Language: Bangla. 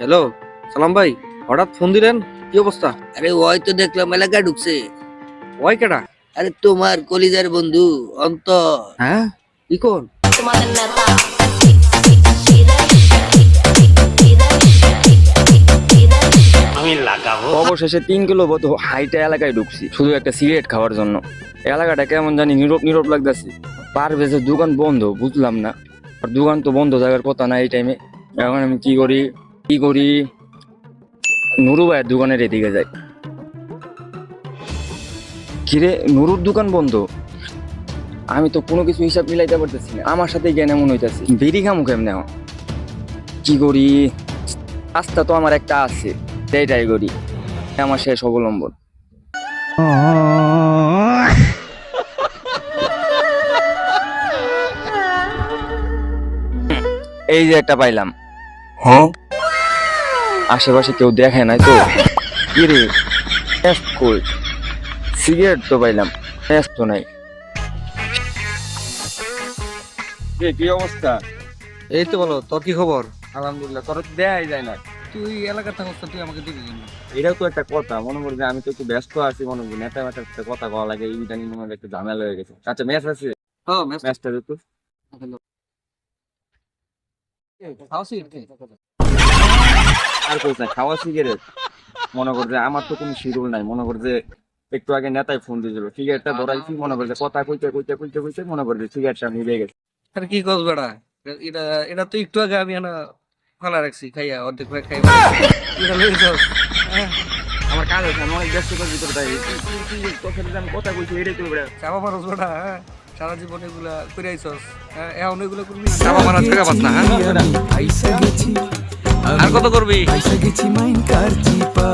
হ্যালো সালাম ভাই হঠাৎ ফোন দিলেন? কি অবস্থা? আরে ওই তো দেখলাম এলাকায় ঢুকছে। ওই কেডা? আরে তোমার কলিজার বন্ধু অন্ত হ্যাঁ? কি কোন? অবশেষে তিন কিলো মতো হাইটা এলাকায় ঢুকছি। শুধু একটা সিগারেট খাওয়ার জন্য। এলাকাটা কেমন জানি নীরব নীরব লাগতেছে। পার বেজের দোকান বন্ধ বুঝলাম না। আর দোকান তো বন্ধ থাকার কথা না এই টাইমে এখন আমি কি করি? কি করি? নুরু ভাইয়ের দোকানের এদিকে যাই। কিরে, নুরুর দোকান বন্ধ? আমি তো কোনো কিছু হিসাব মিলাইতে পারতেছি না। আমার সাথে জ্ঞান এমন হইতাছে। বেরি খামু কেমনে কি করি? রাস্তা তো আমার একটা আছে। সেইটাই করি। আমার শেষ অবলম্বন। এই যে একটা পাইলাম। আশেপাশে কেউ দেখে নাই তো। কি রে টেস্ট কই? সিগারেট তো পাইলাম টেস্ট তো নাই। কি অবস্থা? এই তো বলো তোর কি খবর? আলহামদুলিল্লাহ তোর তো দেখাই যায় না। তুই এলাকার থাকস তুই আমাকে দিবি কেন? এটাও তো একটা কথা মনে করি যে আমি তো একটু ব্যস্ত আছি মনে করি নেতা মেটার সাথে কথা বলা লাগে ইদানিং মনে একটু ঝামেলা হয়ে গেছে। আচ্ছা ম্যাচ আছে? হ্যাঁ ম্যাচ ম্যাচটা খাওয়াছি আর কইস না খাওয়া সিগারেট মনে কর যে আমার তো কোনো শিডিউল নাই মনে কর যে একটু আগে নেতায় ফোন দিয়েছিল সিগারেটটা ধরাইছি মনে কর যে কথা কইতে কইতে কইতে কইতে মনে কর যে সিগারেটটা নিভে গেছে। আরে কি কস বেড়া এটা এটা তো একটু আগে আমি না ফালা রাখছি খাইয়া অর্ধেক করে খাই এটা লই যাস আমার কাজ আছে আমি অনেক ব্যস্ততার ভিতরে তাই তোর সাথে আমি কথা কইছি এটাই তো বেড়া। চাপা মারস বেড়া হ্যাঁ? সারা জীবন এগুলা করে আইসস হ্যাঁ? এখন এগুলো করবি চাপা মারা থাকা পাস না হ্যাঁ? কত করবি? পয়সা গেছি মাইন কার চিপায়